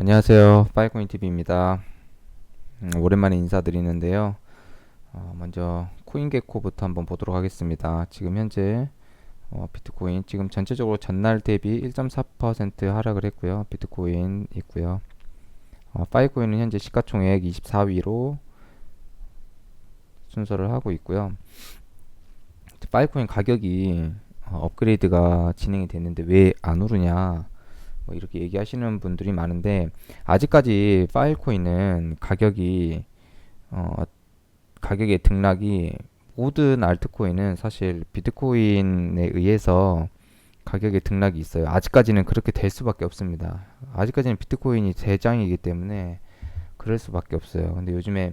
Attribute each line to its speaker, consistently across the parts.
Speaker 1: 안녕하세요. 파이코인 TV입니다. 음, 오랜만에 인사드리는데요. 어, 먼저 코인게코부터 한번 보도록 하겠습니다. 지금 현재 어, 비트코인 지금 전체적으로 전날 대비 1.4% 하락을 했고요. 비트코인 있고요. 어, 파이코인은 현재 시가총액 24위로 순서를 하고 있고요. 파이코인 가격이 어, 업그레이드가 진행이 됐는데 왜 안 오르냐? 뭐 이렇게 얘기하시는 분들이 많은데 아직까지 파일코인은 가격이 어 가격의 등락이 모든 알트코인은 사실 비트코인에 의해서 가격의 등락이 있어요. 아직까지는 그렇게 될 수밖에 없습니다. 아직까지는 비트코인이 대장이기 때문에 그럴 수밖에 없어요. 근데 요즘에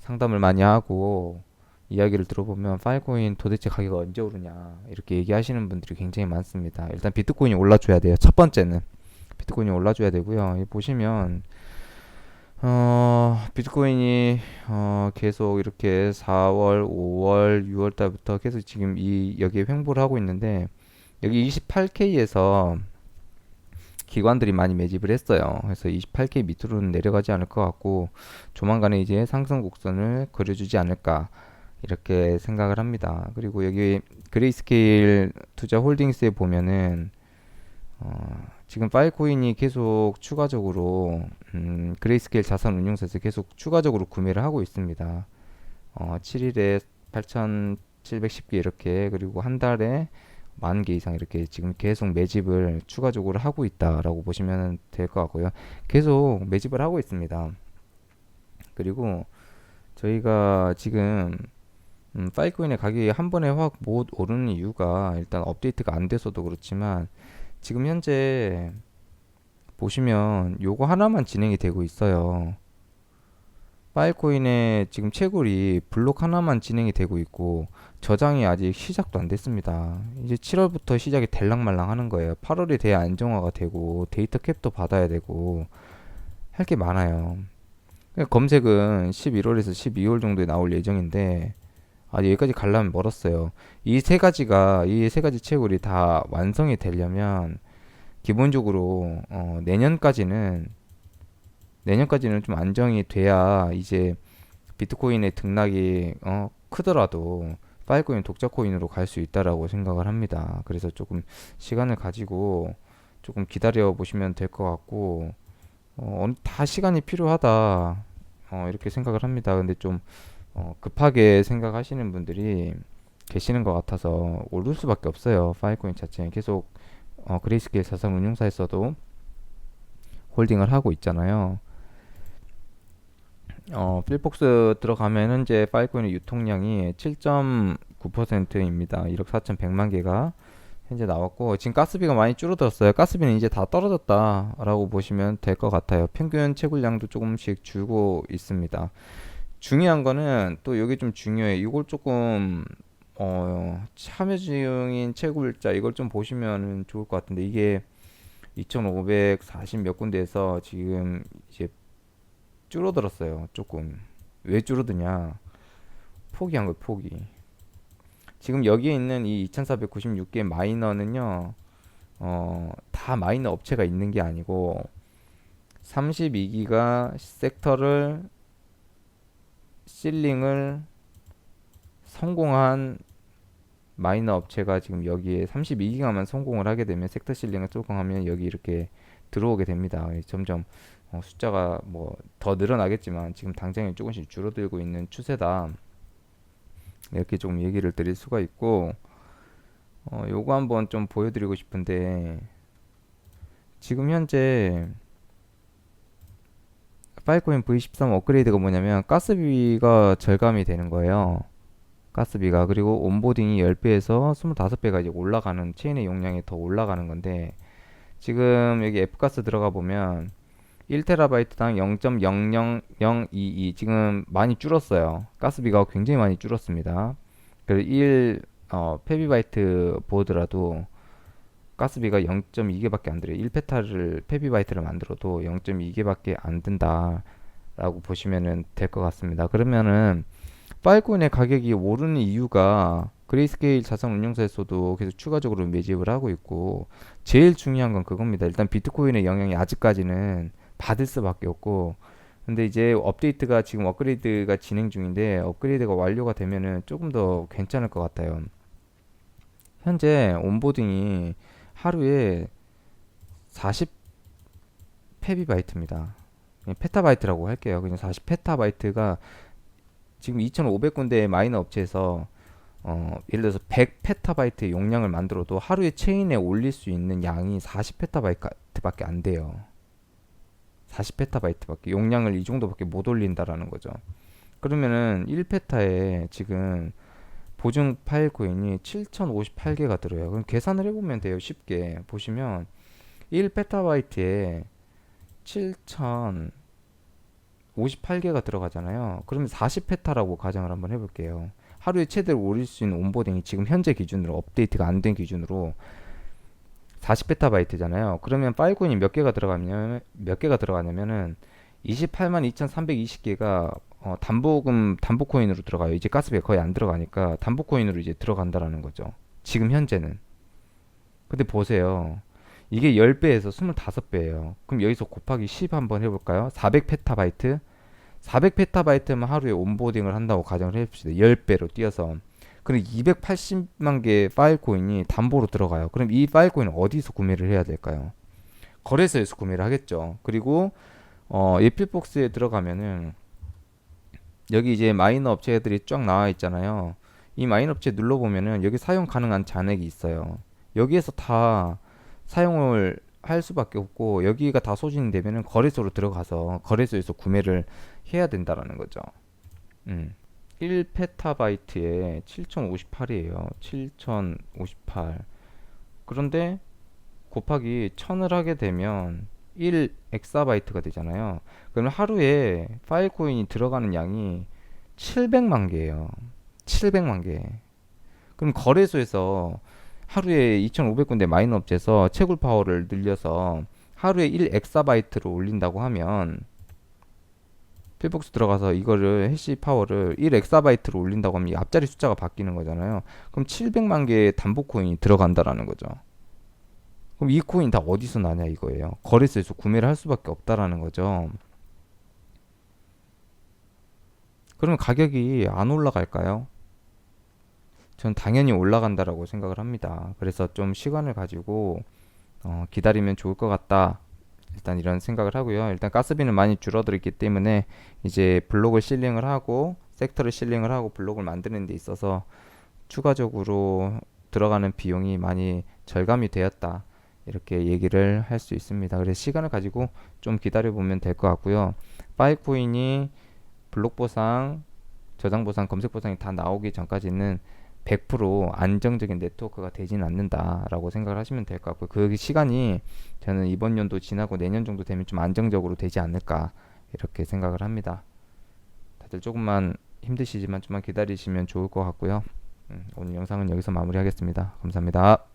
Speaker 1: 상담을 많이 하고 이야기를 들어보면 파일코인 도대체 가격이 언제 오르냐 이렇게 얘기하시는 분들이 굉장히 많습니다. 일단 비트코인이 올라줘야 돼요. 첫 번째는 비트코인이 올라줘야 되고요. 이 보시면 어, 비트코인이 어, 계속 이렇게 4월, 5월, 6월 달부터 계속 지금 이 여기에 횡보를 하고 있는데 여기 28K에서 기관들이 많이 매집을 했어요. 그래서 28K 밑으로는 내려가지 않을 것 같고 조만간에 이제 상승 곡선을 그려주지 않을까 이렇게 생각을 합니다. 그리고 여기 그레이스케일 투자 홀딩스에 보면은 어, 지금 파일코인이 계속 추가적으로 음, 그레이스케일 자산 운용사에서 계속 추가적으로 구매를 하고 있습니다. 어, 7일에 8,710개 이렇게 그리고 한 달에 만 개 이상 이렇게 지금 계속 매집을 추가적으로 하고 있다라고 보시면 될 것 같고요. 계속 매집을 하고 있습니다. 그리고 저희가 지금 음, 파일코인의 가격이 한 번에 확 못 오르는 이유가 일단 업데이트가 안 돼서도 그렇지만 지금 현재 보시면 요거 하나만 진행이 되고 있어요. 파일코인의 지금 채굴이 블록 하나만 진행이 되고 있고 저장이 아직 시작도 안 됐습니다. 이제 7월부터 시작이 될랑말랑 하는 거예요. 8월에 돼야 안정화가 되고 데이터 캡도 받아야 되고 할 게 많아요. 검색은 11월에서 12월 정도에 나올 예정인데 아, 여기까지 가려면 멀었어요. 이 세 가지가, 이 세 가지 채굴이 다 완성이 되려면, 기본적으로, 어, 내년까지는, 내년까지는 좀 안정이 돼야 이제 비트코인의 등락이, 어, 크더라도, 파일코인 독자 코인으로 갈 수 있다라고 생각을 합니다. 그래서 조금 시간을 가지고 조금 기다려 보시면 될 것 같고, 어, 다 시간이 필요하다. 어, 이렇게 생각을 합니다. 근데 좀, 어, 급하게 생각하시는 분들이 계시는 것 같아서 오를 수밖에 없어요. 파일코인 자체는 계속 어, 그레이스케일 자산 운용사에서도 홀딩을 하고 있잖아요. 어, 필복스 들어가면 현재 파일코인의 유통량이 7.9%입니다. 1억 4,100만 개가 현재 나왔고 지금 가스비가 많이 줄어들었어요. 가스비는 이제 다 떨어졌다라고 보시면 될 것 같아요. 평균 채굴량도 조금씩 줄고 있습니다. 중요한 거는 또 여기 좀 중요해. 이걸 조금 어, 참여 중인 채굴자 이걸 좀 보시면 좋을 것 같은데 이게 2,540 몇 군데에서 지금 이제 줄어들었어요. 조금 왜 줄어드냐? 포기한 거예요. 포기. 지금 여기에 있는 이 2,496개 마이너는요. 어, 다 마이너 업체가 있는 게 아니고 32기가 섹터를 실링을 성공한 마이너 업체가 지금 여기에 32기가만 성공을 하게 되면 섹터 실링을 성공하면 여기 이렇게 들어오게 됩니다. 점점 어, 숫자가 뭐 더 늘어나겠지만 지금 당장에 조금씩 줄어들고 있는 추세다. 이렇게 좀 얘기를 드릴 수가 있고 어, 요거 한번 좀 보여드리고 싶은데 지금 현재 파이코인 V13 업그레이드가 뭐냐면 가스비가 절감이 되는 거예요. 가스비가 그리고 온보딩이 10배에서 25배가 이제 올라가는 체인의 용량이 더 올라가는 건데 지금 여기 F가스 들어가 보면 1테라바이트당 0.00022 지금 많이 줄었어요. 가스비가 굉장히 많이 줄었습니다. 그리고 1 어, 페비바이트 보더라도 가스비가 0.2개밖에 안 들어요. 1페타를 페비바이트를 만들어도 0.2개밖에 안 든다 라고 보시면 될 것 같습니다. 그러면은 파일코인의 가격이 오르는 이유가 그레이스케일 자산 운용사에서도 계속 추가적으로 매집을 하고 있고 제일 중요한 건 그겁니다. 일단 비트코인의 영향이 아직까지는 받을 수밖에 없고 근데 이제 업데이트가 지금 업그레이드가 진행 중인데 업그레이드가 완료가 되면은 조금 더 괜찮을 것 같아요. 현재 온보딩이 하루에 40 페비바이트입니다. 그냥 페타바이트라고 할게요. 그냥 40 페타바이트가 지금 2,500군데의 마이너 업체에서 어, 예를 들어서 100 페타바이트 용량을 만들어도 하루에 체인에 올릴 수 있는 양이 40 페타바이트밖에 안 돼요. 40 페타바이트밖에 용량을 이 정도밖에 못 올린다라는 거죠. 그러면은 1페타에 지금 보증 파일 코인이 7058개가 들어요. 그럼 계산을 해보면 돼요. 쉽게 보시면 1 페타바이트에 7058개가 들어가잖아요. 그러면 40 페타라고 가정을 한번 해볼게요. 하루에 최대로 올릴 수 있는 온보딩이 지금 현재 기준으로 업데이트가 안 된 기준으로 40페타바이트잖아요. 그러면 파일 코인이 몇 개가 들어가냐면 몇 개가 들어가냐면은 28만 2,320개가 어, 담보금 담보 코인으로 들어가요. 이제 가스비에 거의 안 들어가니까 담보 코인으로 이제 들어간다라는 거죠. 지금 현재는. 근데 보세요. 이게 10배에서 25배예요. 그럼 여기서 곱하기 10 한번 해 볼까요? 400 페타바이트. 400 페타바이트면 하루에 온보딩을 한다고 가정을 해 봅시다. 10배로 뛰어서. 그럼 280만 개 파일 코인이 담보로 들어가요. 그럼 이 파일 코인은 어디서 구매를 해야 될까요? 거래소에서 구매를 하겠죠. 그리고 어, 예필복스에 들어가면은 여기 이제 마이너 업체들이 쫙 나와 있잖아요. 이 마이너 업체 눌러보면은 여기 사용 가능한 잔액이 있어요. 여기에서 다 사용을 할 수밖에 없고 여기가 다 소진이 되면은 거래소로 들어가서 거래소에서 구매를 해야 된다라는 거죠. 음. 1페타바이트에 7058이에요. 7058. 그런데 곱하기 1000을 하게 되면 1 엑사바이트가 되잖아요. 그러면 하루에 파일 코인이 들어가는 양이 700만 개예요. 700만 개. 그럼 거래소에서 하루에 2,500군데 마이너 업체에서 채굴 파워를 늘려서 하루에 1 엑사바이트로 올린다고 하면 필복스 들어가서 이거를 해시 파워를 1 엑사바이트로 올린다고 하면 이 앞자리 숫자가 바뀌는 거잖아요. 그럼 700만 개의 담보 코인이 들어간다라는 거죠. 그럼 이 코인 다 어디서 나냐 이거예요. 거래소에서 구매를 할 수밖에 없다라는 거죠. 그러면 가격이 안 올라갈까요? 전 당연히 올라간다라고 생각을 합니다. 그래서 좀 시간을 가지고 어, 기다리면 좋을 것 같다. 일단 이런 생각을 하고요. 일단 가스비는 많이 줄어들었기 때문에 이제 블록을 실링을 하고 섹터를 실링을 하고 블록을 만드는 데 있어서 추가적으로 들어가는 비용이 많이 절감이 되었다. 이렇게 얘기를 할 수 있습니다. 그래서 시간을 가지고 좀 기다려 보면 될 것 같고요. 파이코인이 블록 보상, 저장 보상, 검색 보상이 다 나오기 전까지는 100% 안정적인 네트워크가 되지는 않는다라고 생각을 하시면 될 것 같고 그 시간이 저는 이번 연도 지나고 내년 정도 되면 좀 안정적으로 되지 않을까 이렇게 생각을 합니다. 다들 조금만 힘드시지만 좀만 기다리시면 좋을 것 같고요. 음, 오늘 영상은 여기서 마무리하겠습니다. 감사합니다.